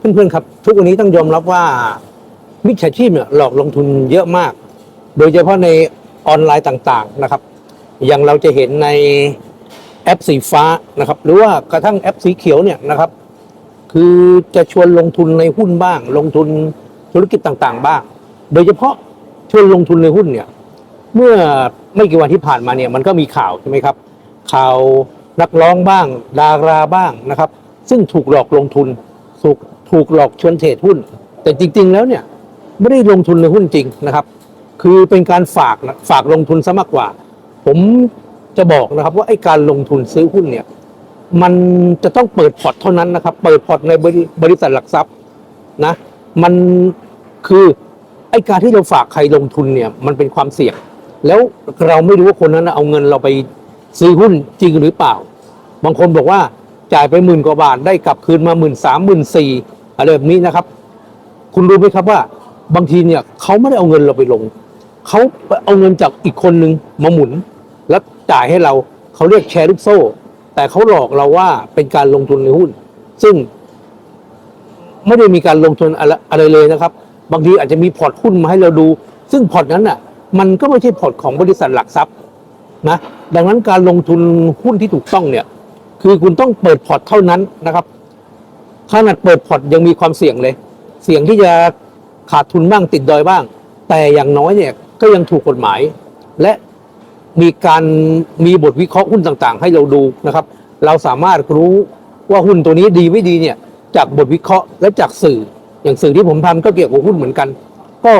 เพื่อนๆครับ ทุกวันนี้ต้องยอมรับว่ามิจฉาชีพเนี่ยหลอกลงทุนเยอะมาก โดยเฉพาะในออนไลน์ต่างๆนะครับ อย่างเราจะเห็นในแอปสีฟ้านะครับ หรือว่ากระทั่งแอปสีเขียวเนี่ยนะครับ คือจะชวนลงทุนในหุ้นบ้าง ลงทุนธุรกิจต่างๆ บ้าง โดยเฉพาะชวนลงทุนในหุ้นเนี่ย เมื่อไม่กี่วันที่ผ่านมาเนี่ยมันก็มีข่าวใช่ไหมครับ ข่าวนักร้องบ้าง ดาราบ้างนะครับ ซึ่งถูกหลอกลงทุนถูก ถูกหลอกชวนเทรดหุ้น แต่จริง ๆ แล้วเนี่ยไม่ได้ลงทุนในหุ้นจริงนะครับ คือเป็นการฝากฝากลงทุนซะมากกว่า ผมจะบอกนะครับว่าไอ้การลงทุนซื้อหุ้นเนี่ยมันจะต้องเปิดพอร์ตเท่านั้นนะครับ เปิดพอร์ตในบริบริษัทหลักทรัพย์นะมันคือไอ้การที่เราฝากใครลงทุนเนี่ยมันเป็นความเสี่ยง แล้วเราไม่รู้ว่าคนนั้นเอาเงินเราไปซื้อหุ้นจริงหรือเปล่า บางคนบอกว่าจ่ายไปหมื่นกว่าบาทได้กลับคืนมาหมื่นสามหมื่นสี่ อะไรแบบนี้นะครับ คุณรู้ไหมครับว่า บางทีเนี่ยเขาไม่ได้เอาเงินเราไปลงเขาเอาเงินจากอีกคนนึงมาหมุน แล้วจ่ายให้เราเขาเรียกแชร์ลูกโซ่ แต่เขาหลอกเราว่าเป็นการลงทุนในหุ้น ซึ่งไม่ได้มีการลงทุนอะไรอะไรเลยนะครับ บางทีอาจจะมีพอร์ตหุ้นมาให้เราดู ซึ่งพอร์ตนั้นอะ มันก็ไม่ใช่พอร์ตของบริษัทหลักทรัพย์นะดังนั้นการลงทุนหุ้นที่ถูกต้องเนี่ย คือคุณต้องเปิดพอร์ตเท่านั้นนะครับ ขนาดเปิดพอร์ตยังมีความเสี่ยงเลย เสี่ยงที่จะขาดทุนบ้างติดดอยบ้าง แต่อย่างน้อยเนี่ยก็ยังถูกกฎหมาย และมีการมีบทวิเคราะห์หุ้นต่างๆ ให้เราดูนะครับ เราสามารถรู้ว่าหุ้นตัวนี้ดีไม่ดีเนี่ยจากบทวิเคราะห์และจากสื่อ อย่างสื่อที่ผมทำก็เกี่ยวกับหุ้นเหมือนกัน ก็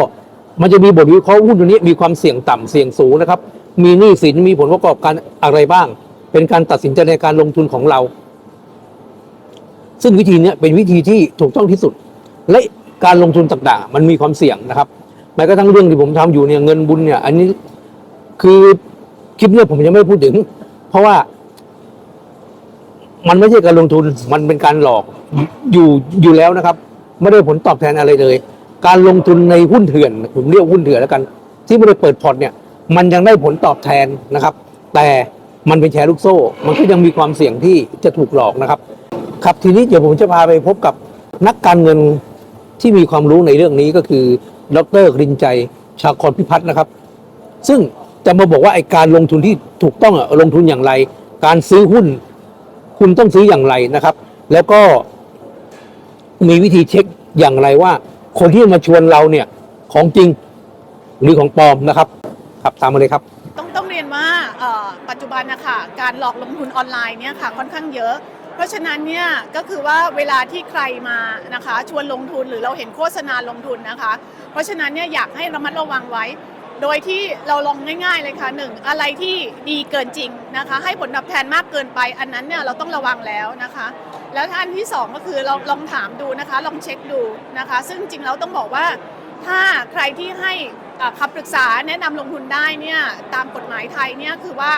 มันจะมีบทวิเคราะห์หุ้นตัวนี้มีความเสี่ยงต่ำเสี่ยงสูงนะครับ มีหนี้สินมีผลประกอบการอะไรบ้าง เป็นการตัดสินใจในการลงทุนของเรา ซึ่งวิธีนี้เป็นวิธีที่ถูกต้องที่สุด และการลงทุนต่างๆมันมีความเสี่ยงนะครับแม้กระทั่งเรื่องที่ผมทำอยู่เนี่ยเงินบุญเนี่ยอันนี้คือคลิปเนี้ยผมยังไม่พูดถึง เพราะว่า มันไม่ใช่การลงทุนมันเป็นการหลอกอยู่อยู่แล้วนะครับ ไม่ได้ผลตอบแทนอะไรเลย การลงทุนในหุ้นเถื่อนผมเรียกหุ้นเถื่อนแล้วกัน ที่ไม่ได้เปิดพอร์ตเนี่ย มันยังได้ผลตอบแทนนะครับ แต่มันเป็นแชร์ลูกโซ่ มันก็ยังมีความเสี่ยงที่จะถูกหลอกนะครับ ครับทีนี้เดี๋ยวผมจะพาไปพบกับนักการเงินที่มีความรู้ในเรื่องนี้ก็คือดรกรินใจชาคอนพิพัฒน์นะครับ ซึ่งจะมาบอกว่าไอการลงทุนที่ถูกต้องอะลงทุนอย่างไร การซื้อหุ้น คุณต้องซื้ออย่างไรนะครับ แล้วก็มีวิธีเช็คอย่างไรว่า คนที่มาชวนเราเนี่ยของจริงหรือของปลอมนะครับครับตามมาเลยครับ ต้องต้องเรียนว่าเอ่อปัจจุบันนะคะการหลอกลงทุนออนไลน์เนี่ยค่ะค่อนข้างเยอะ ราะฉะนั้นเนี่ยก็คือว่าเวลาที่ใครมานะคะชวนลงทุนหรือเราเห็นโฆษณาลงทุนนะคะ เพราะฉะนั้นเนี่ยอยากให้ระมัดระวังไว้ โดยที่เราลองง่ายๆเลยค่ะหนึ่งอะไรที่ดีเกินจริงนะคะ ให้ผลตอบแทนมากเกินไป อันนั้นเนี่ยเราต้องระวังแล้วนะคะ แล้วอันที่สองก็คือเราลองถามดูนะคะ ลองเช็คดูนะคะ ซึ่งจริงแล้วต้องบอกว่า ถ้าใครที่ให้คำปรึกษาแนะนำลงทุนได้เนี่ยตามกฎหมายไทยเนี่ยคือว่า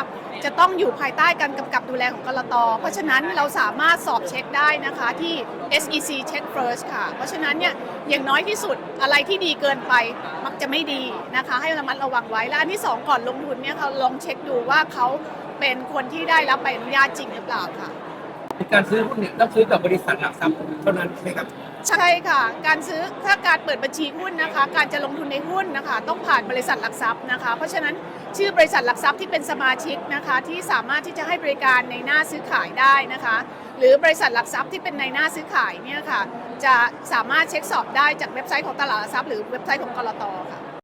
จะต้องอยู่ภายใต้การกำกับดูแลของกรตเพราะฉะนั้นเราสามารถสอบเช็คได้นะคะที่ SEC Check First ค่ะ เพราะฉะนั้นเนี่ยอย่างน้อยที่สุดอะไรที่ดีเกินไปมักจะไม่ดีนะคะ ให้ระมัดระวังไว้และอันที่สองก่อนลงทุนเนี่ยเขาลองเช็คดูว่าเขาเป็นคนที่ได้รับใบอนุญาตจริงหรือเปล่าค่ะ การซื้อหุ้นเนี่ยต้องซื้อกับบริษัทหลักทรัพย์เท่านั้นใช่ไหมครับ ใช่ค่ะ การซื้อถ้าการเปิดบัญชีหุ้นนะคะ การจะลงทุนในหุ้นนะคะ ต้องผ่านบริษัทหลักทรัพย์นะคะ เพราะฉะนั้นชื่อบริษัทหลักทรัพย์ที่เป็นสมาชิกนะคะ ที่สามารถที่จะให้บริการในหน้าซื้อขายได้นะคะ หรือบริษัทหลักทรัพย์ที่เป็นในหน้าซื้อขายเนี่ยค่ะ จะสามารถเช็คสอบได้จากเว็บไซต์ของตลาดหลักทรัพย์หรือเว็บไซต์ของกรตค่ะ